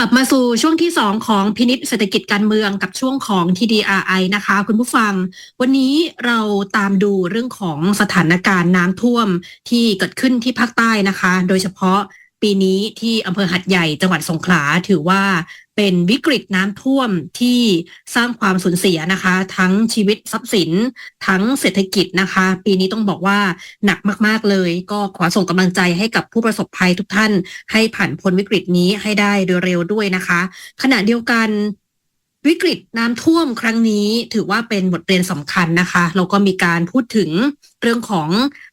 กลับมาสู่ช่วงที่ 2 ของพินิษเศรษฐกิจการเมืองกับช่วงของ TDRI นะคะ คุณผู้ฟัง วันนี้เราตามดูเรื่องของสถานการณ์น้ำท่วมที่เกิดขึ้นที่ภาคใต้นะคะ โดยเฉพาะปีนี้ที่อำเภอหัดใหญ่จังหวัดสงขลาถือว่า เป็นวิกฤตน้ำท่วมที่สร้างความสูญเสียนะคะ ทั้งชีวิตทรัพย์สิน ทั้งเศรษฐกิจนะคะ ปีนี้ต้องบอกว่าหนักมากๆเลย ก็ขอส่งกำลังใจให้กับผู้ประสบภัยทุกท่าน ให้ผ่านพ้นวิกฤตนี้ให้ได้โดยเร็วด้วยนะคะ ขณะเดียวกันวิกฤตน้ำท่วมครั้งนี้ถือว่าเป็นบทเรียนสำคัญนะคะเราก็มีการพูดถึงเรื่องของ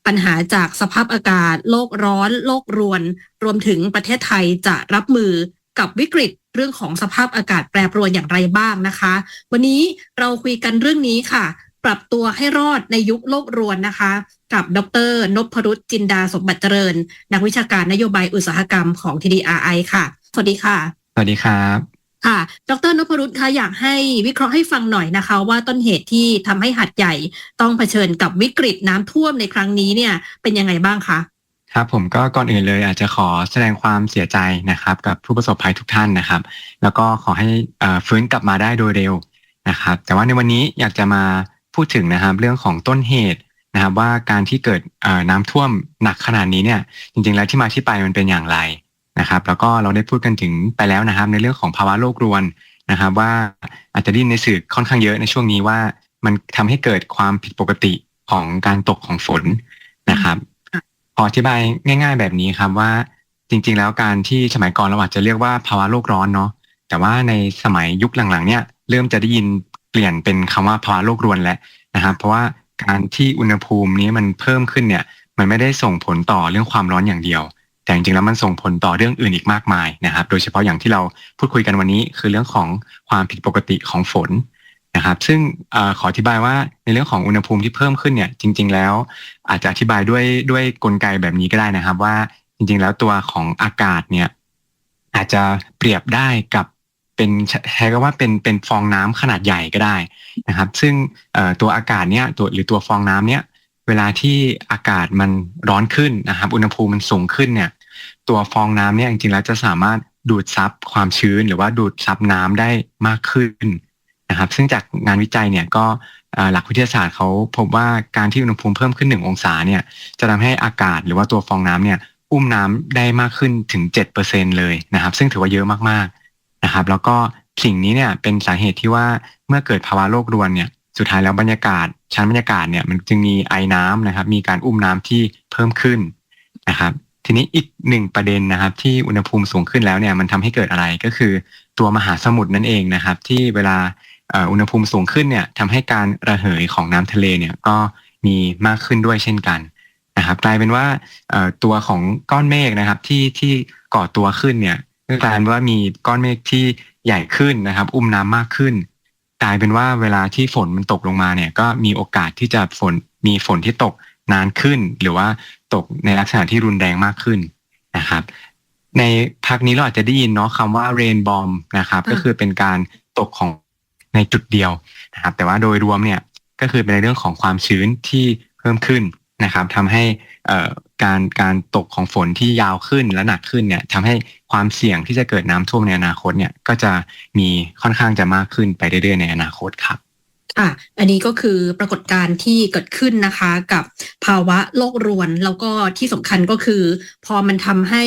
ปัญหาจากสภาพอากาศ โลกร้อน โลกรวน รวมถึงประเทศไทยจะรับมือ กับวิกฤตเรื่องของสภาพอากาศแปรปรวนอย่างไรบ้างนะคะ วันนี้เราคุยกันเรื่องนี้ค่ะ ปรับตัวให้รอดในยุคโลกรวนนะคะ กับดรนพรุษจินดาสมบัติเจริญ นักวิชาการนโยบายอุตสาหกรรมของ TDRI ค่ะ สวัสดีค่ะ สวัสดีครับค่ะ ดรนพรุษคะอยากให้วิเคราะห์ให้ฟังหน่อยนะคะ ว่าต้นเหตุที่ทำให้หัดใหญ่ต้องเผชิญกับวิกฤตน้ำท่วมในครั้งนี้เนี่ยเป็นยังไงบ้างคะ ครับผมก็ก่อนอื่นเลยอาจจะขอแสดงความเสียใจนะครับ กับผู้ประสบภัยทุกท่านนะครับ แล้วก็ขอให้ฟื้นกลับมาได้โดยเร็วนะครับ แต่ว่าในวันนี้อยากจะมาพูดถึงนะครับเรื่องของต้นเหตุนะครับ ว่าการที่เกิดน้ำท่วมหนักขนาดนี้เนี่ย จริงๆแล้วที่มาที่ไปมันเป็นอย่างไรนะครับ แล้วก็เราได้พูดกันถึงไปแล้วนะครับ ในเรื่องของภาวะโลกรวนนะครับ ว่าอาจจะดิ้นในสื่อค่อนข้างเยอะในช่วงนี้ว่ามันทำให้เกิดความผิดปกติของการตกของฝนนะครับ ขออธิบายง่าย ๆ แบบนี้ครับว่าจริง ๆ แล้วการที่สมัยก่อนเราอาจจะเรียกว่าภาวะโลกร้อนเนาะแต่ว่าในสมัยยุคหลังๆเนี่ยเริ่มจะได้ยินเปลี่ยนเป็นคำว่าภาวะโลกรวนแล้วนะครับเพราะว่าการที่อุณหภูมินี้มันเพิ่มขึ้นเนี่ยมันไม่ได้ส่งผลต่อเรื่องความร้อนอย่างเดียว แต่จริงๆแล้วมันส่งผลต่อเรื่องอื่นอีกมากมายนะครับ โดยเฉพาะอย่างที่เราพูดคุยกันวันนี้คือเรื่องของความผิดปกติของฝน นะครับ ซึ่งอขออธิบายว่าในเรื่องของอุณหภูมิที่เพิ่มขึ้นเนี่ย จริง ๆ แล้ว อาจจะอธิบายด้วยด้วยกลไกแบบนี้ก็ได้นะครับ ว่าจริง ๆ แล้วตัวของอากาศเนี่ย อาจจะเปรียบได้กับเป็นใช้คำว่าเป็นเป็นฟองน้ำขนาดใหญ่ก็ได้นะครับ ซึ่งตัวอากาศเนี่ยตัวหรือตัวฟองน้ำเนี่ย เวลาที่อากาศมันร้อนขึ้นนะครับ อุณหภูมิมันสูงขึ้นเนี่ย ตัวฟองน้ำเนี่ยจริงๆแล้วจะสามารถดูดซับความชื้นหรือว่าดูดซับน้ำได้มากขึ้น นะครับ ซึ่งจากงานวิจัยเนี่ยก็หลักวิทยาศาสตร์เขาพบว่าการที่อุณหภูมิเพิ่มขึ้น 1 องศาเนี่ยจะทำให้อากาศหรือว่าตัวฟองน้ำเนี่ยอุ้มน้ำได้มากขึ้นถึง 7%เลยนะครับ ซึ่งถือว่าเยอะมากๆนะครับ แล้วก็สิ่งนี้เนี่ยเป็นสาเหตุที่ว่าเมื่อเกิดภาวะโลกรวนเนี่ยสุดท้ายแล้วบรรยากาศ ชั้นบรรยากาศเนี่ยมันจึงมีไอ้น้ำนะครับ มีการอุ้มน้ำที่เพิ่มขึ้นนะครับ ทีนี้อีกหนึ่งประเด็นนะครับ ที่อุณหภูมิสูงขึ้นแล้วเนี่ยมันทำให้เกิดอะไรก็คือตัวมหาสมุทรนั่นเองนะครับ ที่เวลา อุณหภูมิสูงขึ้นเนี่ยทำให้การระเหยของน้ำทะเลเนี่ยก็มีมากขึ้นด้วยเช่นกันนะครับกลายเป็นว่าตัวของก้อนเมฆนะครับที่ที่ก่อตัวขึ้นเนี่ยกลายเป็นว่ามีก้อนเมฆที่ใหญ่ขึ้นนะครับ อุ้มน้ำมากขึ้น กลายเป็นว่าเวลาที่ฝนมันตกลงมาเนี่ย ก็มีโอกาสที่จะฝนมีฝนที่ตกนานขึ้น หรือว่าตกในลักษณะที่รุนแรงมากขึ้นนะครับ ในพักนี้เราอาจจะได้ยินเนาะคำว่า rain bomb นะครับ ก็คือเป็นการตกของ ในจุดเดียวนะครับ แต่ว่าโดยรวมเนี่ยก็คือเป็นในเรื่องของความชื้นที่เพิ่มขึ้นนะครับทำให้การการตกของฝนที่ยาวขึ้นและหนักขึ้นเนี่ยทำให้ความเสี่ยงที่จะเกิดน้ำท่วมในอนาคตเนี่ยก็จะมีค่อนข้างจะมากขึ้นไปเรื่อยๆในอนาคตครับ อะอันนี้ก็คือปรากฏการณ์ที่เกิดขึ้นนะคะกับภาวะโลกรวน แล้วก็ที่สำคัญก็คือ พอมันทำให้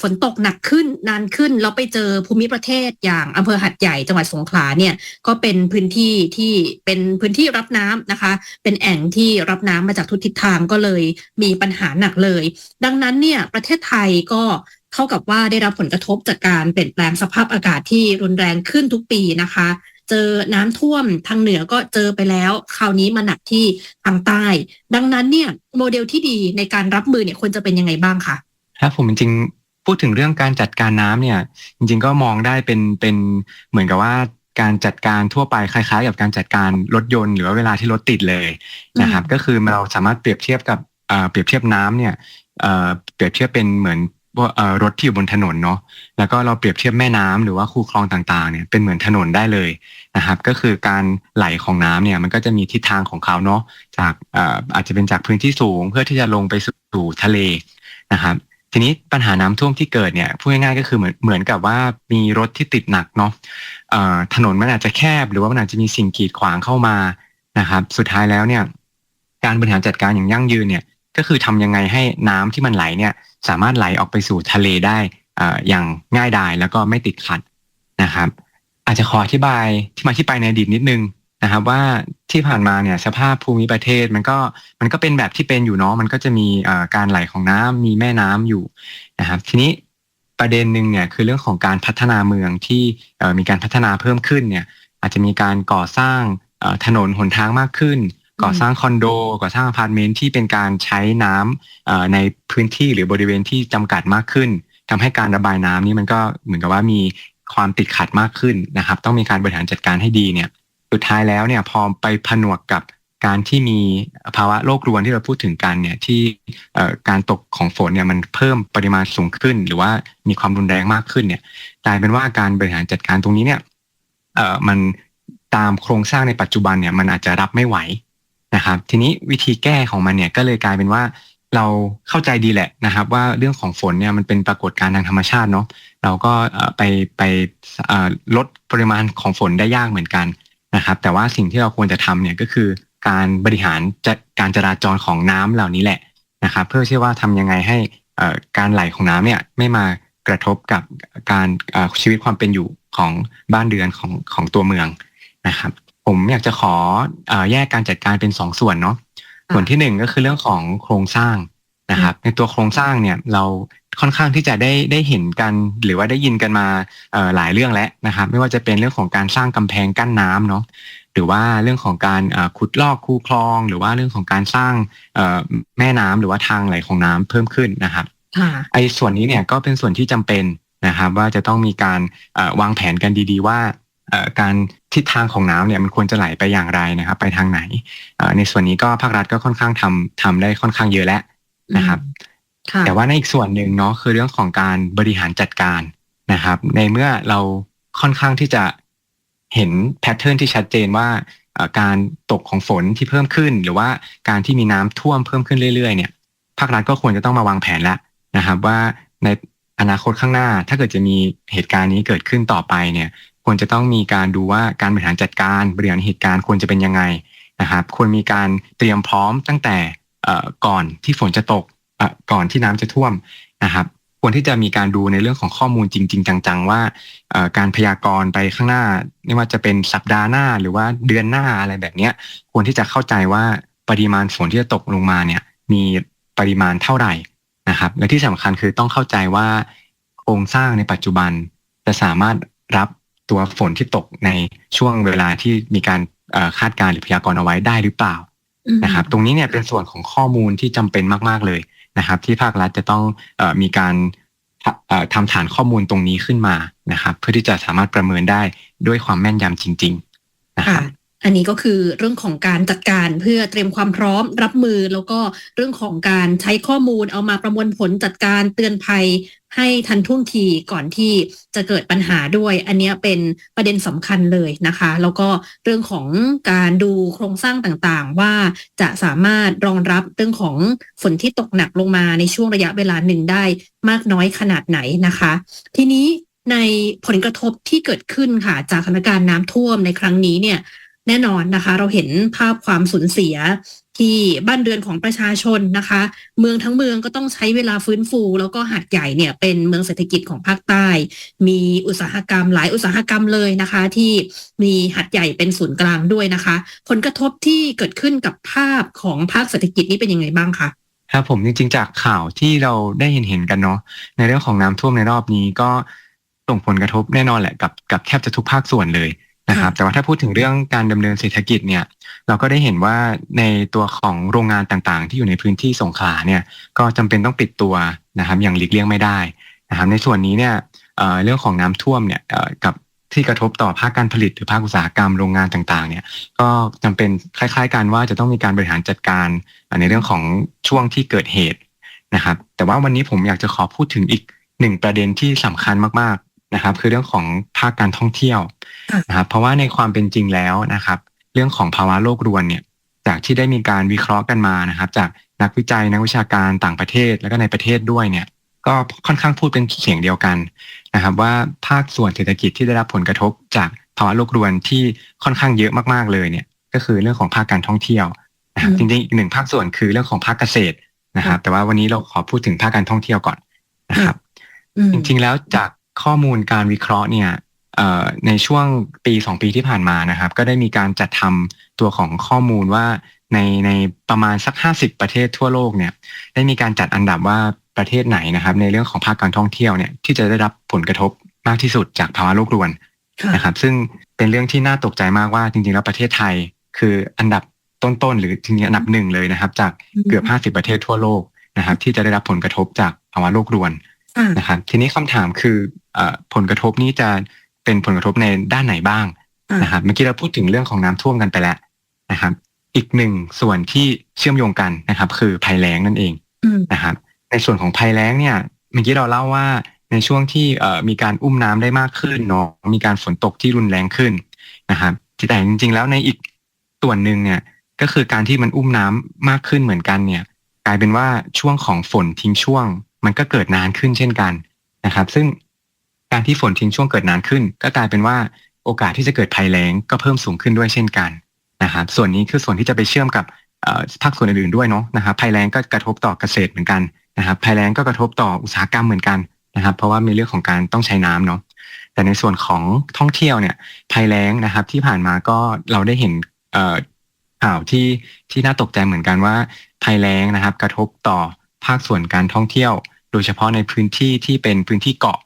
ฝนตกหนักขึ้นนานขึ้น แล้วไปเจอภูมิประเทศอย่างอำเภอหัดใหญ่จังหวัดสงขลาเนี่ยก็เป็นพื้นที่ที่เป็นพื้นที่รับน้ำนะคะ เป็นแอ่งที่รับน้ำมาจากทุกทิศทางก็เลยมีปัญหาหนักเลย ดังนั้นเนี่ยประเทศไทยก็เท่ากับว่าได้รับผลกระทบจากการเปลี่ยนแปลงสภาพอากาศที่รุนแรงขึ้นทุกปีนะคะ เจอน้ำท่วมทางเหนือก็เจอไปแล้ว คราวนี้มาหนักที่ทางใต้ ดังนั้นเนี่ยโมเดลที่ดีในการรับมือเนี่ยควรจะเป็นยังไงบ้างคะครับผมจริงพูดถึงเรื่องการจัดการน้ำเนี่ย จริง ๆ ก็มองได้เป็นเป็นเหมือนกับว่าการจัดการทั่วไปคล้าย ๆ กับการจัดการรถยนต์หรือว่าเวลาที่รถติดเลยนะครับ ก็คือเราสามารถเปรียบเทียบกับเปรียบเทียบน้ำเนี่ยเปรียบเทียบเป็นเหมือน รถที่อยู่บนถนนเนาะแล้วก็เราเปรียบเทียบแม่น้ำหรือว่าคูคลองต่างๆเนี่ยเป็นเหมือนถนนได้เลยนะครับ ก็คือการไหลของน้ำเนี่ยมันก็จะมีทิศทางของเขาเนาะจากอาจจะเป็นจากพื้นที่สูงเพื่อที่จะลงไปสู่ทะเลนะครับ ทีนี้ปัญหาน้ำท่วมที่เกิดเนี่ยพูดง่ายๆก็คือเหมือนเหมือนกับว่ามีรถที่ติดหนักเนาะถนนมันอาจจะแคบ หรือว่ามันอาจจะมีสิ่งกีดขวางเข้ามานะครับ สุดท้ายแล้วเนี่ย การบริหารจัดการอย่างยั่งยืนเนี่ย ก็คือทำยังไงให้น้ำที่มันไหลเนี่ย สามารถไหลออกไปสู่ทะเลได้อย่างง่ายดายแล้วก็ไม่ติดขัดนะครับ อาจจะขออธิบายที่มาที่ไปในอดีตนิดนึงนะครับว่าที่ผ่านมาเนี่ยสภาพภูมิประเทศมันก็มันก็เป็นแบบที่เป็นอยู่เนาะมันก็จะมีการไหลของน้ำมีแม่น้ำอยู่นะครับ ทีนี้ประเด็นหนึ่งเนี่ยคือเรื่องของการพัฒนาเมืองที่มีการพัฒนาเพิ่มขึ้นเนี่ยอาจจะมีการก่อสร้างถนนหนทางมากขึ้น ก่อสร้างคอนโด ก่อสร้างอพาร์ตเมนต์ที่เป็นการใช้น้ำเอ่อในพื้นที่หรือบริเวณที่จำกัดมากขึ้นทำให้การระบายน้ำนี่มันก็เหมือนกับว่ามีความติดขัดมากขึ้นนะครับ ต้องมีการบริหารจัดการให้ดีเนี่ยสุดท้ายแล้วเนี่ยพอไปผนวกกับการที่มีภาวะโลกรวนที่เราพูดถึงกันเนี่ยที่เอ่อการตกของฝนเนี่ยมันเพิ่มปริมาณสูงขึ้น หรือว่ามีความรุนแรงมากขึ้นเนี่ยกลายเป็นว่าการบริหารจัดการตรงนี้เนี่ยเอ่อมันตามโครงสร้างในปัจจุบันเนี่ยมันอาจจะรับไม่ไหว นะครับ ทีนี้วิธีแก้ของมันเนี่ยก็เลยกลายเป็นว่าเราเข้าใจดีแหละนะครับ ว่าเรื่องของฝนเนี่ยมันเป็นปรากฏการณ์ทางธรรมชาติเนาะเราก็ไปไปลดปริมาณของฝนได้ยากเหมือนกันนะครับ แต่ว่าสิ่งที่เราควรจะทำเนี่ยก็คือการบริหารจัดการจราจรของน้ำเหล่านี้แหละนะครับ เพื่อที่ว่าทำยังไงให้การไหลของน้ำเนี่ยไม่มากระทบกับการชีวิตความเป็นอยู่ของบ้านเรือนของของตัวเมืองนะครับ ผมอยากจะขอเอ่อแยกการจัดการเป็นสองส่วนเนาะส่วนที่หนึ่งก็คือเรื่องของโครงสร้างนะครับ ในตัวโครงสร้างเนี่ยเราค่อนข้างที่จะได้ได้เห็นกันหรือว่าได้ยินกันมาเอ่อหลายเรื่องแล้วนะครับ ไม่ว่าจะเป็นเรื่องของการสร้างกำแพงกั้นน้ำเนาะหรือว่าเรื่องของการเอ่อขุดลอกคูคลอง หรือว่าเรื่องของการสร้างเอ่อแม่น้ำหรือว่าทางไหลของน้ำเพิ่มขึ้นนะครับค่ะไอ้ส่วนนี้เนี่ยก็เป็นส่วนที่จำเป็นนะครับ ว่าจะต้องมีการเอ่อวางแผนกันดี ๆ ว่าเอ่อ การทิศทางของน้ำเนี่ยมันควรจะไหลไปอย่างไรนะครับ ไปทางไหนเอ่อในส่วนนี้ก็ภาครัฐก็ค่อนข้างทำทำได้ค่อนข้างเยอะแล้วนะครับค่ะแต่ว่าในอีกส่วนหนึ่งเนาะคือเรื่องของการบริหารจัดการนะครับ ในเมื่อเราค่อนข้างที่จะเห็นแพทเทิร์นที่ชัดเจนว่าเอ่อการตกของฝนที่เพิ่มขึ้น หรือว่าการที่มีน้ำท่วมเพิ่มขึ้นเรื่อยๆ เนี่ย ภาครัฐก็ควรจะต้องมาวางแผนแล้วนะครับ ว่าในอนาคตข้างหน้า ถ้าเกิดจะมีเหตุการณ์นี้เกิดขึ้นต่อไปเนี่ย ควรจะต้องมีการดูว่าการบริหารจัดการบริหารเหตุการณ์ควรจะเป็นยังไงนะครับควรมีการเตรียมพร้อมตั้งแต่ก่อนที่ฝนจะตกก่อนที่น้ำจะท่วมนะครับ ควรที่จะมีการดูในเรื่องของข้อมูลจริง ๆ จังๆ ว่าการพยากรณ์ไปข้างหน้า ไม่ว่าจะเป็นสัปดาห์หน้าหรือว่าเดือนหน้าอะไรแบบนี้ควรที่จะเข้าใจว่าปริมาณฝนที่จะตกลงมาเนี่ยมีปริมาณเท่าไหร่นะครับ และที่สำคัญคือต้องเข้าใจว่าโครงสร้างในปัจจุบันจะสามารถรับ ตัวฝนที่ตกในช่วงเวลาที่มีการเอ่อคาดการณ์หรือพยากรณ์เอาไว้ได้หรือเปล่านะครับตรงนี้เนี่ยเป็นส่วนของข้อมูลที่จำเป็นมาก ๆเลยนะครับ ที่ภาครัฐจะต้องเออมีการทำเอ่อทำฐานข้อมูลตรงนี้ขึ้นมานะครับ เพื่อที่จะสามารถประเมินได้ด้วยความแม่นยำจริง ๆ นะคค่ะรับ อันนี้ก็คือเรื่องของการจัดการเพื่อเตรียมความพร้อมรับมือ แล้วก็เรื่องของการใช้ข้อมูลเอามาประมวลผลจัดการเตือนภัยให้ทันท่วงทีก่อนที่จะเกิดปัญหาด้วย อันนี้เป็นประเด็นสำคัญเลยนะคะ แล้วก็เรื่องของการดูโครงสร้างต่างๆ ว่าจะสามารถรองรับเรื่องของฝนที่ตกหนักลงมาในช่วงระยะเวลาหนึ่งได้มากน้อยขนาดไหนนะคะ ทีนี้ในผลกระทบที่เกิดขึ้นค่ะจากสถานการณ์น้ำท่วมในครั้งนี้เนี่ย แน่นอนนะคะ เราเห็นภาพความสูญเสียที่บ้านเรือนของประชาชนนะคะ เมืองทั้งเมืองก็ต้องใช้เวลาฟื้นฟู แล้วก็หาดใหญ่เนี่ยเป็นเมืองเศรษฐกิจของภาคใต้ มีอุตสาหกรรมหลายอุตสาหกรรมเลยนะคะ ที่มีหาดใหญ่เป็นศูนย์กลางด้วยนะคะ ผลกระทบที่เกิดขึ้นกับภาพของภาคเศรษฐกิจนี่เป็นยังไงบ้างคะครับผมจริงๆจากข่าวที่เราได้เห็นเห็นกันเนาะในเรื่องของน้ำท่วมในรอบนี้ก็ส่งผลกระทบแน่นอนแหละกับกับแทบจะทุกภาคส่วนเลย นะครับ แต่ว่าถ้าพูดถึงเรื่องการดำเนินเศรษฐกิจเนี่ย เราก็ได้เห็นว่าในตัวของโรงงานต่างๆ ที่อยู่ในพื้นที่สงขลาเนี่ยก็จำเป็นต้องปิดตัวนะครับ อย่างหลีกเลี่ยงไม่ได้นะครับ ในส่วนนี้เนี่ยเอ่อเรื่องของน้ำท่วมเนี่ยเอ่อกับที่กระทบต่อภาคการผลิตหรือภาคอุตสาหกรรมโรงงานต่างๆ เนี่ยก็จำเป็นคล้าย ๆ กันว่าจะต้องมีการบริหารจัดการในเรื่องของช่วงที่เกิดเหตุนะครับ แต่ว่าวันนี้ผมอยากจะขอพูดถึงอีกหนึ่งประเด็นที่สำคัญมากๆ นะครับ คือเรื่องของภาคการท่องเที่ยวค่ะนะครับ เพราะว่าในความเป็นจริงแล้วนะครับ เรื่องของภาวะโลกรวนเนี่ยจากที่ได้มีการวิเคราะห์กันมานะครับ จากนักวิจัยนักวิชาการต่างประเทศแล้วก็ในประเทศด้วยเนี่ย ก็ค่อนข้างพูดเป็นเสียงเดียวกันนะครับ ว่าภาคส่วนเศรษฐกิจที่ได้รับผลกระทบ จากภาวะโลกรวนที่ค่อนข้างเยอะมากๆเลยเนี่ย ก็คือเรื่องของภาคการท่องเที่ยวนะครับจริงๆอีกหนึ่งภาคส่วนคือเรื่องของภาคเกษตรนะครับ แต่ว่าวันนี้เราขอพูดถึงภาคการท่องเที่ยวก่อนนะครับ จริงๆแล้วจาก ข้อมูลการวิเคราะห์เนี่ยในช่วงปีสองปีที่ผ่านมานะครับ ก็ได้มีการจัดทำตัวของข้อมูลว่าในในประมาณสักห้าสิบประเทศทั่วโลกเนี่ย ได้มีการจัดอันดับว่าประเทศไหนนะครับ ในเรื่องของภาคการท่องเที่ยวเนี่ยที่จะได้รับผลกระทบมากที่สุดจากภาวะโลกรวนนะครับ ซึ่งเป็นเรื่องที่น่าตกใจมากว่าจริงๆแล้วประเทศไทยคืออันดับต้นๆหรือจริงๆอันดับหนึ่งเลยนะครับ จากเกือบห้าสิบประเทศทั่วโลกนะครับ ที่จะได้รับผลกระทบจากภาวะโลกรวน นะครับทีนี้คำถามคือผลกระทบนี้จะเป็นผลกระทบในด้านไหนบ้างนะครับเมื่อกี้เราพูดถึงเรื่องของน้ำท่วมกันไปแล้วนะครับ อีกหนึ่งส่วนที่เชื่อมโยงกันนะครับ คือภัยแล้งนั่นเองนะครับ ในส่วนของภัยแล้งเนี่ยเมื่อกี้เราเล่าว่าในช่วงที่มีการอุ้มน้ำได้มากขึ้นเนาะมีการฝนตกที่รุนแรงขึ้นนะครับแต่จริง ๆ แล้วในอีกส่วนหนึ่งเนี่ยก็คือการที่มันอุ้มน้ำมากขึ้นเหมือนกันเนี่ย กลายเป็นว่าช่วงของฝนทิ้งช่วง มันก็เกิดนานขึ้นเช่นกันนะครับ ซึ่งการที่ฝนทิ้งช่วงเกิดนานขึ้น ก็กลายเป็นว่าโอกาสที่จะเกิดภัยแล้งก็เพิ่มสูงขึ้นด้วยเช่นกันนะครับ ส่วนนี้คือส่วนที่จะไปเชื่อมกับภาคส่วนอื่นๆด้วยเนาะนะครับภัยแล้งก็กระทบต่อเกษตรเหมือนกันนะครับภัยแล้งก็กระทบต่ออุตสาหกรรมเหมือนกันนะครับ เพราะว่ามีเรื่องของการต้องใช้น้ำเนาะแต่ในส่วนของท่องเที่ยวเนี่ยภัยแล้งนะครับ ที่ผ่านมาก็เราได้เห็นข่าวที่ที่น่าตกใจเหมือนกันว่าภัยแล้งนะครับ กระทบต่อภาคส่วนการท่องเที่ยว โดยเฉพาะในพื้นที่ที่เป็นพื้นที่เกาะ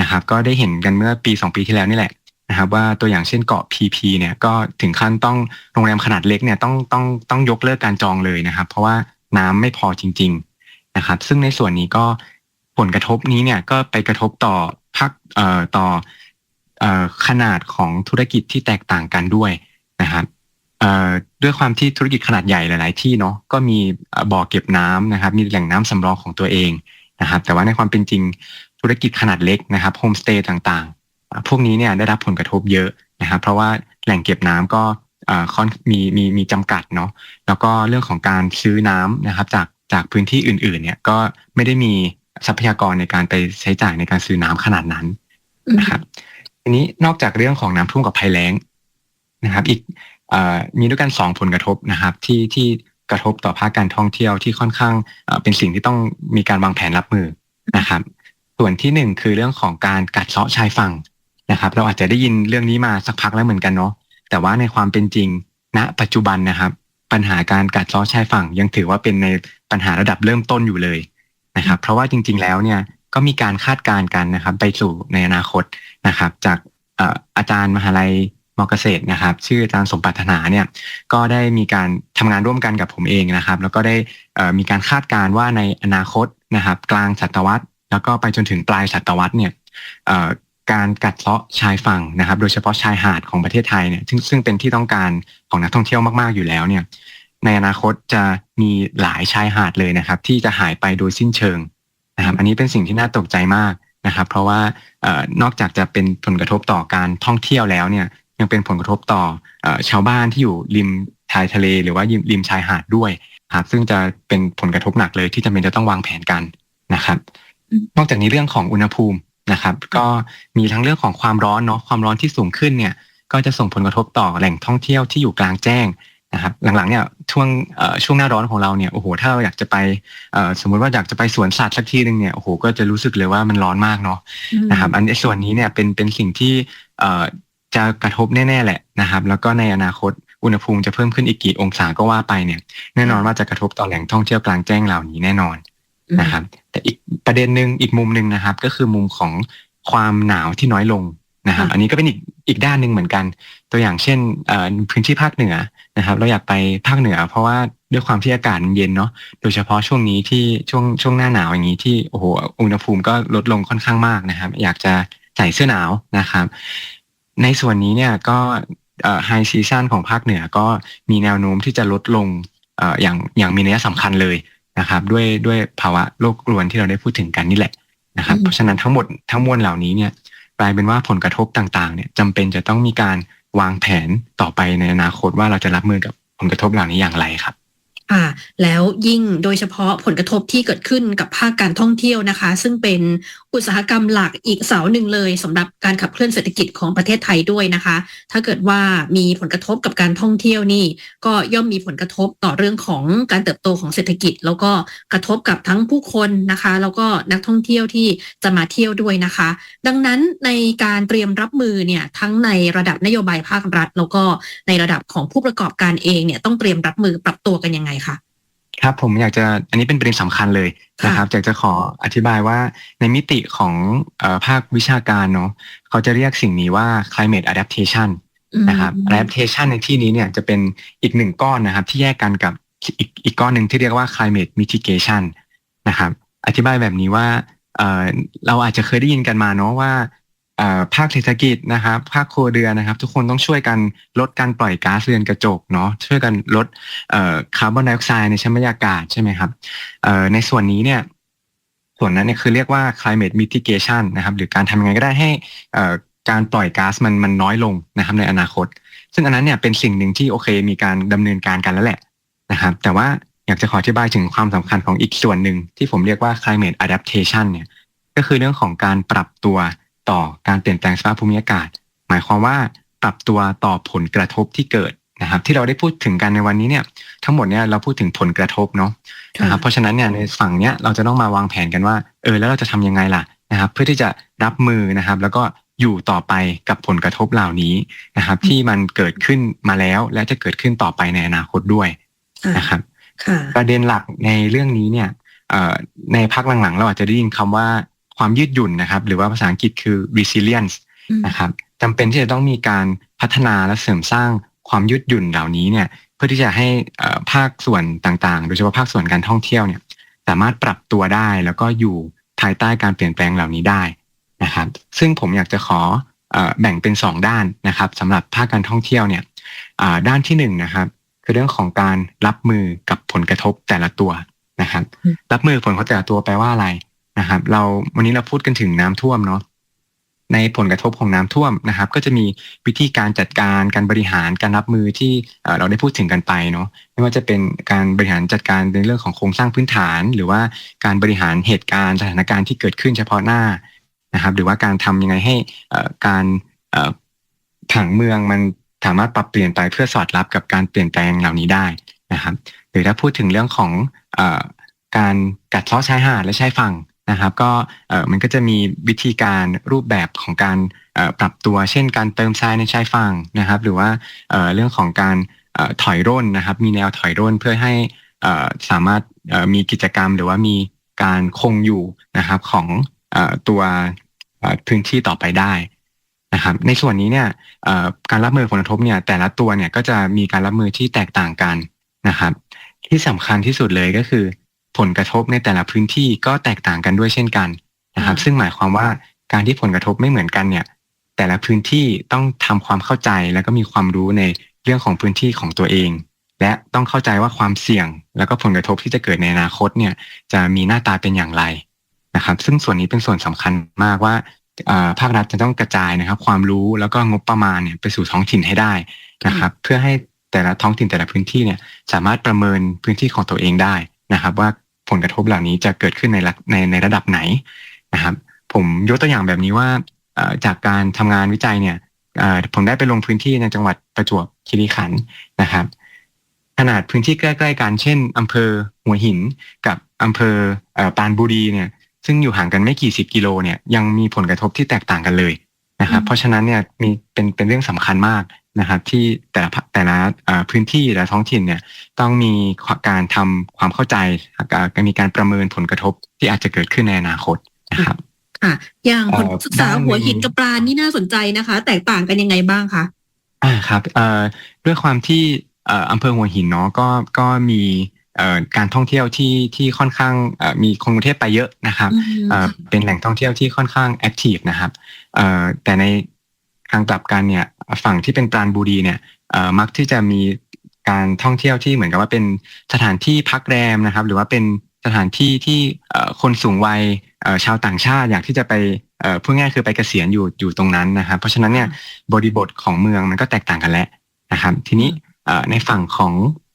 นะครับ ก็ได้เห็นกันเมื่อปี 2 ปีที่แล้วนี่แหละนะครับว่าตัวอย่างเช่นเกาะพีพีเนี่ยก็ถึงขั้นต้องโรงแรมขนาดเล็กเนี่ยต้องต้องต้องยกเลิกการจองเลยนะครับ เพราะว่าน้ำไม่พอจริง ๆนะครับ ซึ่งในส่วนนี้ก็ผลกระทบนี้เนี่ยก็ไปกระทบต่อภาคเอ่อต่อเอ่อขนาดของธุรกิจที่แตกต่างกันด้วยนะครับเอ่อด้วยความที่ธุรกิจขนาดใหญ่หลาย ๆ ที่เนาะก็มีบ่อเก็บน้ำนะครับ มีแหล่งน้ำสำรองของตัวเอง นะครับแต่ว่าในความเป็นจริงธุรกิจขนาดเล็กนะครับโฮมสเตย์ต่างๆ พวกนี้เนี่ยได้รับผลกระทบเยอะนะครับเพราะว่าแหล่งเก็บน้ำก็ค่อนมีมีมีจำกัดเนาะแล้วก็เรื่องของการซื้อน้ำนะครับจากจากพื้นที่อื่นๆ เนี่ยก็ไม่ได้มีทรัพยากรในการไปใช้จ่ายในการซื้อน้ำขนาดนั้นนะครับทีนี้นอกจากเรื่องของน้ำท่วมกับภัยแล้งนะครับ อีกอมีด้วยกันสองผลกระทบนะครับ ที่ที่ กระทบต่อภาคการท่องเที่ยวที่ค่อนข้างเป็นสิ่งที่ต้องมีการวางแผนรับมือนะครับ ส่วนที่หนึ่งคือเรื่องของการกัดเซาะชายฝั่งนะครับ เราอาจจะได้ยินเรื่องนี้มาสักพักแล้วเหมือนกันเนาะแต่ว่าในความเป็นจริงณ ปัจจุบันนะครับ ปัญหาการกัดเซาะชายฝั่ง ยังถือว่าเป็นในปัญหาระดับเริ่มต้นอยู่เลยนะครับ เพราะว่าจริง ๆ แล้วเนี่ยก็มีการคาดการณ์กันนะครับ ไปสู่ในอนาคตนะครับ จากอาจารย์มหาลัย มอเกษตรนะครับ ชื่ออาจารย์สมปัฒนาเนี่ยก็ได้มีการทำงานร่วมกันกับผมเองนะครับ แล้วก็ได้มีการคาดการณ์ว่าในอนาคตนะครับ กลางศตวรรษ แล้วก็ไปจนถึงปลายศตวรรษเนี่ยการกัดเซาะชายฝั่งนะครับ โดยเฉพาะชายหาดของประเทศไทยเนี่ยซึ่งซึ่งเป็นที่ต้องการของนักท่องเที่ยวมากๆอยู่แล้วเนี่ยในอนาคตจะมีหลายชายหาดเลยนะครับ ที่จะหายไปโดยสิ้นเชิงนะครับ อันนี้เป็นสิ่งที่น่าตกใจมากนะครับ เพราะว่านอกจากจะเป็นผลกระทบต่อการท่องเที่ยวแล้วเนี่ย ยังเป็นผลกระทบต่อชาวบ้านที่อยู่ริมชายทะเล หรือว่าริมชายหาดด้วยครับซึ่งจะเป็นผลกระทบหนักเลยที่จำเป็นจะต้องวางแผนกันนะครับ นอกจากนี้เรื่องของอุณหภูมินะครับ ก็มีทั้งเรื่องของความร้อนเนาะความร้อนที่สูงขึ้นเนี่ย ก็จะส่งผลกระทบต่อแหล่งท่องเที่ยวที่อยู่กลางแจ้งนะครับ หลังๆเนี่ยช่วงช่วงหน้าร้อนของเราเนี่ยโอ้โหถ้าเราอยากจะไปสมมุติว่าอยากจะไปสวนสัตว์สักที่หนึ่งเนี่ยโอ้โหก็จะรู้สึกเลยว่ามันร้อนมากเนาะนะครับ อันส่วนนี้เนี่ยเป็นเป็นสิ่งที่ จะกระทบแน่ ๆ แหละนะครับ แล้วก็ในอนาคตอุณหภูมิจะเพิ่มขึ้นอีกกี่องศาก็ว่าไปเนี่ยแน่นอนว่าจะกระทบต่อแหล่งท่องเที่ยวกลางแจ้งเหล่านี้แน่นอนนะครับ แต่อีกประเด็นหนึ่งอีกมุมหนึ่งนะครับ ก็คือมุมของความหนาวที่น้อยลงนะครับ อันนี้ก็เป็นอีกอีกด้านหนึ่งเหมือนกัน ตัวอย่างเช่นพื้นที่ภาคเหนือนะครับ เราอยากไปภาคเหนือ เพราะว่าด้วยความที่อากาศมันเย็นเนาะโดยเฉพาะช่วงนี้ที่ช่วงช่วงหน้าหนาวอย่างนี้ที่โอ้โหอุณหภูมิก็ลดลงค่อนข้างมากนะครับ อยากจะใส่เสื้อหนาวนะครับ ในส่วนนี้เนี่ยก็ไฮซีซันของภาคเหนือก็มีแนวโน้มที่จะลดลงอย่างอย่างมีนัยสำคัญเลยนะครับ ด้วยด้วยภาวะโลกรวนที่เราได้พูดถึงกันนี่แหละนะครับ เพราะฉะนั้นทั้งหมดทั้งมวลเหล่านี้เนี่ยกลายเป็นว่าผลกระทบต่างๆเนี่ยจำเป็นจะต้องมีการวางแผนต่อไปในอนาคตว่าเราจะรับมือกับผลกระทบเหล่านี้อย่างไรครับค่ะแล้วยิ่งโดยเฉพาะผลกระทบที่เกิดขึ้นกับภาคการท่องเที่ยวนะคะ ซึ่งเป็นอุตสาหกรรมหลักอีกเสาหนึ่งเลยสำหรับการขับเคลื่อนเศรษฐกิจของประเทศไทยด้วยนะคะ ถ้าเกิดว่ามีผลกระทบกับการท่องเที่ยวนี่ ก็ย่อมมีผลกระทบต่อเรื่องของการเติบโตของเศรษฐกิจ แล้วก็กระทบกับทั้งผู้คนนะคะ แล้วก็นักท่องเที่ยวที่จะมาเที่ยวด้วยนะคะ ดังนั้นในการเตรียมรับมือเนี่ยทั้งในระดับนโยบายภาครัฐ แล้วก็ในระดับของผู้ประกอบการเองเนี่ยต้องเตรียมรับมือปรับตัวกันยังไงคะ ครับผมอยากจะอันนี้เป็นประเด็นสำคัญเลยนะครับอยากจะขออธิบายว่าในมิติของเออภาควิชาการเนาะเขาจะเรียกสิ่งนี้ว่า climate adaptation นะครับ adaptation ในที่นี้เนี่ยจะเป็นอีกหนึ่งก้อนนะครับ ที่แยกกันกับอีกอีกก้อนหนึ่งที่เรียกว่า climate mitigation นะครับ อธิบายแบบนี้ว่าเออเราอาจจะเคยได้ยินกันมาเนาะว่า ภาคเศรษฐกิจนะครับภาคครัวเรือนนะครับ ทุกคนต้องช่วยกันลดการปล่อยก๊าซเรือนกระจกเนาะช่วยกันลดคาร์บอนไดออกไซด์ในชั้นบรรยากาศใช่ไหมครับในส่วนนี้เนี่ยส่วนนั้นเนี่ยคือเรียกว่า climate mitigation นะครับ หรือการทำยังไงก็ได้ให้การปล่อยก๊าซมันมันน้อยลงนะครับในอนาคต ซึ่งอันนั้นเนี่ยเป็นสิ่งหนึ่งที่โอเคมีการดำเนินการกันแล้วแหละนะครับ แต่ว่าอยากจะขออธิบายถึงความสำคัญของอีกส่วนหนึ่งที่ผมเรียกว่า climate adaptation เนี่ยก็คือเรื่องของการปรับตัว ต่อการเปลี่ยนแปลงสภาพภูมิอากาศ หมายความว่าปรับตัวต่อผลกระทบที่เกิดนะครับ ที่เราได้พูดถึงกันในวันนี้เนี่ย ทั้งหมดเนี่ยเราพูดถึงผลกระทบเนาะนะครับเพราะฉะนั้นเนี่ยในฝั่งเนี้ยเราจะต้องมาวางแผนกันว่า เออแล้วเราจะทำยังไงล่ะนะครับ เพื่อที่จะรับมือนะครับ แล้วก็อยู่ต่อไปกับผลกระทบเหล่านี้นะครับ ที่มันเกิดขึ้นมาแล้วและจะเกิดขึ้นต่อไปในอนาคตด้วยนะครับประเด็นหลักในเรื่องนี้เนี่ยในพักหลังๆ เราอาจจะได้ยินคำว่า ความยืดหยุ่นนะครับ หรือว่าภาษาอังกฤษคือ resilience นะครับจำเป็นที่จะต้องมีการพัฒนาและเสริมสร้างความยืดหยุ่นเหล่านี้เนี่ย เพื่อที่จะให้ภาคส่วนต่างๆ โดยเฉพาะภาคส่วนการท่องเที่ยวเนี่ย สามารถปรับตัวได้แล้วก็อยู่ภายใต้การเปลี่ยนแปลงเหล่านี้ได้นะครับ ซึ่งผมอยากจะขอแบ่งเป็น 2 ด้านนะครับสำหรับภาคการท่องเที่ยวเนี่ยด้านที่1นนะครับคือเรื่องของการรับมือกับผลกระทบแต่ละตัวนะครับ รับมือผลกระทบแต่ละตัวแปลว่าอะไร นะครับ เราวันนี้เราพูดกันถึงน้ำท่วมเนาะในผลกระทบของน้ำท่วมนะครับ ก็จะมีวิธีการจัดการการบริหารการรับมือที่เราได้พูดถึงกันไปเนาะไม่ว่าจะเป็นการบริหารจัดการในเรื่องของโครงสร้างพื้นฐาน หรือว่าการบริหารเหตุการณ์สถานการณ์ที่เกิดขึ้นเฉพาะหน้านะครับ หรือว่าการทำยังไงให้การผังเมืองมันสามารถปรับเปลี่ยนไปเพื่อสอดรับกับการเปลี่ยนแปลงเหล่านี้ได้นะครับ หรือถ้าพูดถึงเรื่องของอการกัดเซาะชายหาดและชายฝั่ง นะครับก็มันก็จะมีวิธีการรูปแบบของการปรับตัว เช่น การเติมทรายในชายฝั่งนะครับ หรือว่าเรื่องของการถอยร่นนะครับ มีแนวถอยร่นเพื่อให้สามารถมีกิจกรรมหรือว่ามีการคงอยู่นะครับของตัวพื้นที่ต่อไปได้นะครับ ในส่วนนี้เนี่ยการรับมือผลกระทบเนี่ยแต่ละตัวเนี่ยก็จะมีการรับมือที่แตกต่างกันนะครับ ที่สำคัญที่สุดเลยก็คือ ผลกระทบในแต่ละพื้นที่ก็แตกต่างกันด้วยเช่นกันนะครับ ซึ่งหมายความว่าการที่ผลกระทบไม่เหมือนกันเนี่ย แต่ละพื้นที่ต้องทำความเข้าใจแล้วก็มีความรู้ในเรื่องของพื้นที่ของตัวเอง และต้องเข้าใจว่าความเสี่ยง แล้วก็ผลกระทบที่จะเกิดในอนาคตเนี่ย จะมีหน้าตาเป็นอย่างไรนะครับ ซึ่งส่วนนี้เป็นส่วนสำคัญมากว่าภาครัฐจะต้องกระจายนะครับ ความรู้แล้วก็งบประมาณเนี่ยไปสู่ท้องถิ่นให้ได้นะครับ เพื่อให้แต่ละท้องถิ่นแต่ละพื้นที่เนี่ย สามารถประเมินพื้นที่ของตัวเองได้ นะครับ ว่าผลกระทบเหล่านี้จะเกิดขึ้นในในในระดับไหนนะครับ ผมยกตัวอย่างแบบนี้ว่าจากการทำงานวิจัยเนี่ยผมได้ไปลงพื้นที่ในจังหวัดประจวบคีรีขันธ์นะครับ ขนาดพื้นที่ใกล้ๆกันเช่นอำเภอหัวหินกับอำเภอปานบุรีเนี่ยซึ่งอยู่ห่างกันไม่กี่สิบกิโลเนี่ยยังมีผลกระทบที่แตกต่างกันเลยนะครับ เพราะฉะนั้นเนี่ยมีเป็นเป็นเรื่องสำคัญมาก นะครับที่แต่ละแต่ละพื้นที่และท้องถิ่นเนี่ยต้องมีการทำความเข้าใจการมีการประเมินผลกระทบที่อาจจะเกิดขึ้นในอนาคตนะครับค่ะ อย่างผลศึกษาหัวหินกับปลานี่น่าสนใจนะคะ แตกต่างกันยังไงบ้างคะอ่าครับเอ่อด้วยความที่เอ่ออำเภอหัวหินเนาะก็ก็มีเอ่อการท่องเที่ยวที่ที่ค่อนข้างเอ่อมีคนกรุงเทพไปเยอะนะครับเอ่อเป็นแหล่งท่องเที่ยวที่ค่อนข้างแอคทีฟนะครับเอ่อแต่ในทางกลับกันเนี่ย ฝั่งที่เป็นปราณบุรีเนี่ยมักที่จะมีการท่องเที่ยวที่เหมือนกับว่าเป็นสถานที่พักแรมนะครับ หรือว่าเป็นสถานที่ที่คนสูงวัยชาวต่างชาติอยากที่จะไปพูดง่ายคือไปเกษียณอยู่อยู่ตรงนั้นนะครับเพราะฉะนั้นเนี่ยบริบทของเมืองมันก็แตกต่างกันแล้วนะครับ ทีนี้ในฝั่งของ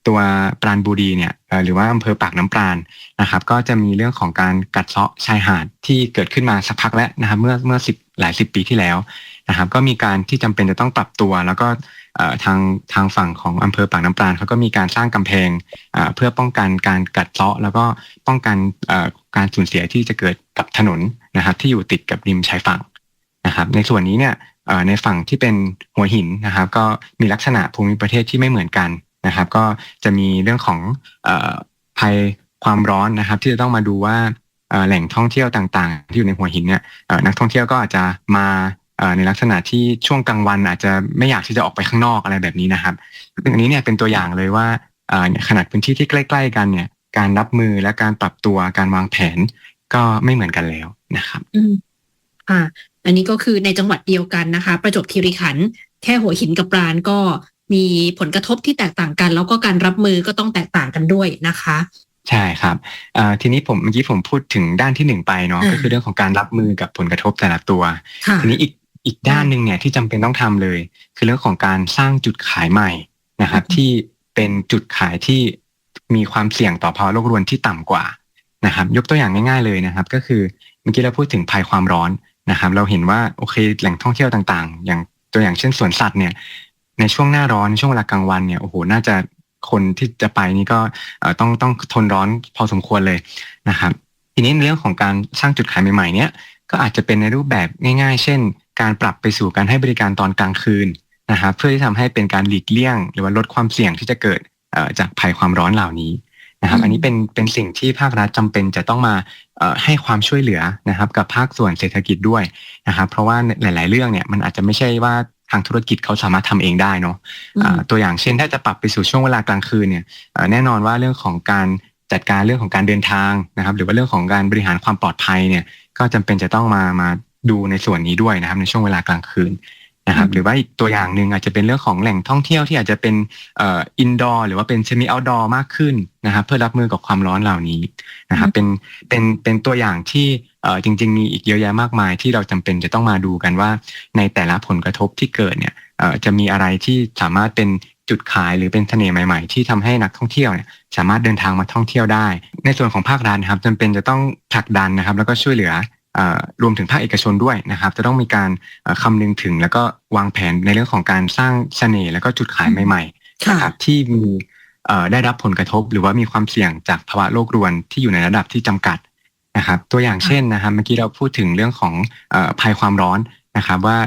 ตัวปราณบุรีเนี่ยหรือว่าอำเภอปากน้ำปราณนะครับ ก็จะมีเรื่องของการกัดเซาะชายหาดที่เกิดขึ้นมาสักพักแล้วนะครับเมื่อเมื่อสิบหลายสิบปีที่แล้วนะครับ ก็มีการที่จำเป็นจะต้องปรับตัว แล้วก็ทางทางฝั่งของอำเภอปากน้ำปราณเขาก็มีการสร้างกำแพงเพื่อป้องกันการกัดเซาะ แล้วก็ป้องกันการสูญเสียที่จะเกิดกับถนนนะครับ ที่อยู่ติดกับริมชายฝั่งนะครับ ในส่วนนี้เนี่ยในฝั่งที่เป็นหัวหินนะครับ ก็มีลักษณะภูมิประเทศที่ไม่เหมือนกัน นะครับ ก็จะมีเรื่องของอภัยความร้อนนะครับ ที่จะต้องมาดูว่าแหล่งท่องเที่ยวต่างๆ ที่อยู่ในหัวหินเนี่ยนักท่องเที่ยวก็อาจจะมาในลักษณะที่ช่วงกลางวันอาจจะไม่อยากที่จะออกไปข้างนอกอะไรแบบนี้นะครับซึ่งอันนี้เนี่ยเป็นตัวอย่างเลยว่าขนาดพื้นที่ที่ใกล้ ๆ กันเนี่ยการรับมือและการปรับตัวการวางแผนก็ไม่เหมือนกันแล้วนะครับอืมค่ะ อันนี้ก็คือในจังหวัดเดียวกันนะคะ ประจวบคีรีขันธ์แค่หัวหินกับปราณก็ มีผลกระทบที่แตกต่างกัน แล้วก็การรับมือก็ต้องแตกต่างกันด้วยนะคะใช่ครับเอ่อทีนี้ผมเมื่อกี้ผมพูดถึงด้านที่หนึ่งไปเนาะอ่าก็คือเรื่องของการรับมือกับผลกระทบแต่ละตัวค่ะทีนี้อีกอีกด้านหนึ่งเนี่ยที่จำเป็นต้องทำเลย คือเรื่องของการสร้างจุดขายใหม่นะครับอืมที่เป็นจุดขายที่มีความเสี่ยงต่อภาวะโลกรวนที่ต่ำกว่านะครับ ยกตัวอย่างง่าย ๆเลยนะครับ ก็คือเมื่อกี้เราพูดถึงภัยความร้อนนะครับ เราเห็นว่าโอเคแหล่งท่องเที่ยวต่างๆ อย่างตัวอย่างเช่นสวนสัตว์เนี่ย ในช่วงหน้าร้อนช่วงเวลากลางวันเนี่ยโอ้โหน่าจะคนที่จะไปนี่ก็เอ่อต้องต้องทนร้อนพอสมควรเลยนะครับ ทีนี้ในเรื่องของการสร้างจุดขายใหม่ๆ เนี่ยก็อาจจะเป็นในรูปแบบง่ายๆ เช่น การปรับไปสู่การให้บริการตอนกลางคืนนะครับเพื่อที่ทำให้เป็นการหลีกเลี่ยง หรือว่าลดความเสี่ยงที่จะเกิดเอ่อจากภัยความร้อนเหล่านี้นะครับอืมอันนี้เป็นเป็นสิ่งที่ภาครัฐจำเป็นจะต้องมาเอ่อให้ความช่วยเหลือนะครับ กับภาคส่วนเศรษฐกิจด้วยนะครับ เพราะว่าหลาย ๆ เรื่องเนี่ยมันอาจจะไม่ใช่ว่า ทางธุรกิจเขาสามารถทำเองได้เนาะอ่าตัวอย่างเช่น ถ้าจะปรับไปสู่ช่วงเวลากลางคืนเนี่ยเอ่อแน่นอนว่าเรื่องของการจัดการเรื่องของการเดินทางนะครับ หรือว่าเรื่องของการบริหารความปลอดภัยเนี่ยก็จำเป็นจะต้องมามาดูในส่วนนี้ด้วยนะครับในช่วงเวลากลางคืน นะครับอืมหรือว่าอีกตัวอย่างหนึ่งอาจจะเป็นเรื่องของแหล่งท่องเที่ยวที่อาจจะเป็นเอ่ออินดอร์หรือว่าเป็นเซมิเอาท์ดอร์มากขึ้นนะครับเพื่อรับมือกับความร้อนเหล่านี้นะครับเป็นเป็นเป็นตัวอย่างที่เอ่อจริง ๆ มีอีกเยอะแยะมากมายที่เราจำเป็นจะต้องมาดูกันว่า ในแต่ละผลกระทบที่เกิดเนี่ยเอ่อจะมีอะไรที่สามารถเป็นจุดขายหรือเป็นเสน่ห์ใหม่ๆ ที่ทำให้นักท่องเที่ยวเนี่ยสามารถเดินทางมาท่องเที่ยวได้ ในส่วนของภาครัฐนะครับจำเป็นจะต้องผลักดันนะครับ แล้วก็ช่วยเหลือเอ่อ รวมถึงภาคเอกชนด้วยนะครับ จะต้องมีการเอ่อคำนึงถึง แล้วก็วางแผนในเรื่องของการสร้างเสน่ห์แล้วก็จุดขายใหม่ๆค่ะนะครับที่มีเอ่อได้รับผลกระทบ หรือว่ามีความเสี่ยงจากภาวะโลกรวนที่อยู่ในระดับที่จำกัดนะครับ ตัวอย่างเช่นนะครับเมื่อกี้เราพูดถึงเรื่องของเอ่อภัยความร้อนนะครับ ว่า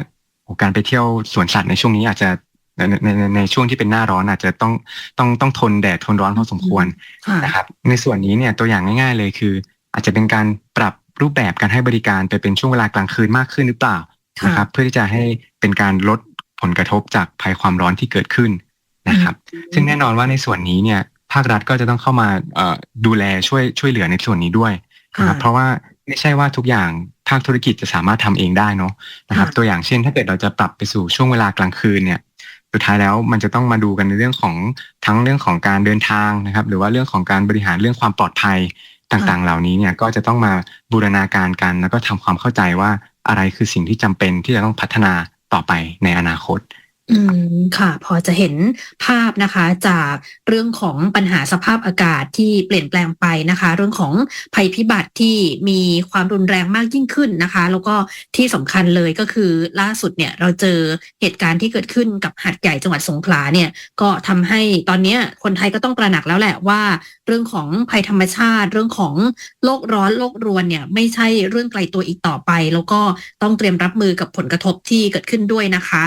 โอ้การไปเที่ยวสวนสัตว์ในช่วงนี้อาจจะในในในในช่วงที่เป็นหน้าร้อนอาจจะต้องต้องต้องทนแดดทนร้อนพอสมควรค่ะนะครับ ในส่วนนี้เนี่ยตัวอย่างง่าย ๆ เลยคือ อาจจะเป็นการปรับ รูปแบบการให้บริการไปเป็นช่วงเวลากลางคืนมากขึ้นหรือเปล่าค่ะนะครับ เพื่อที่จะให้เป็นการลดผลกระทบจากภัยความร้อนที่เกิดขึ้นนะครับ ซึ่งแน่นอนว่าในส่วนนี้เนี่ยภาครัฐก็จะต้องเข้ามาเอ่อดูแลช่วยช่วยเหลือในส่วนนี้ด้วยนะครับค่ะเพราะว่าไม่ใช่ว่าทุกอย่างภาคธุรกิจจะสามารถทำเองได้เนาะนะครับค่ะตัวอย่างเช่น ถ้าเกิดเราจะปรับไปสู่ช่วงเวลากลางคืนเนี่ย สุดท้ายแล้วมันจะต้องมาดูกันในเรื่องของทั้งเรื่องของการเดินทางนะครับ หรือว่าเรื่องของการบริหารเรื่องความปลอดภัย ต่างๆ เหล่านี้เนี่ยก็จะต้องมาบูรณาการกัน แล้วก็ทำความเข้าใจว่าอะไรคือสิ่งที่จำเป็นที่จะต้องพัฒนาต่อไปในอนาคต อืมค่ะ พอจะเห็นภาพนะคะ จากเรื่องของปัญหาสภาพอากาศที่เปลี่ยนแปลงไปนะคะ เรื่องของภัยพิบัติที่มีความรุนแรงมากยิ่งขึ้นนะคะ แล้วก็ที่สำคัญเลยก็คือล่าสุดเนี่ยเราเจอเหตุการณ์ที่เกิดขึ้นกับหาดใหญ่จังหวัดสงขลาเนี่ยก็ทำให้ตอนนี้คนไทยก็ต้องตระหนักแล้วแหละว่า เรื่องของภัยธรรมชาติ เรื่องของโลกร้อนโลกรวนเนี่ยไม่ใช่เรื่องไกลตัวอีกต่อไป แล้วก็ต้องเตรียมรับมือกับผลกระทบที่เกิดขึ้นด้วยนะคะ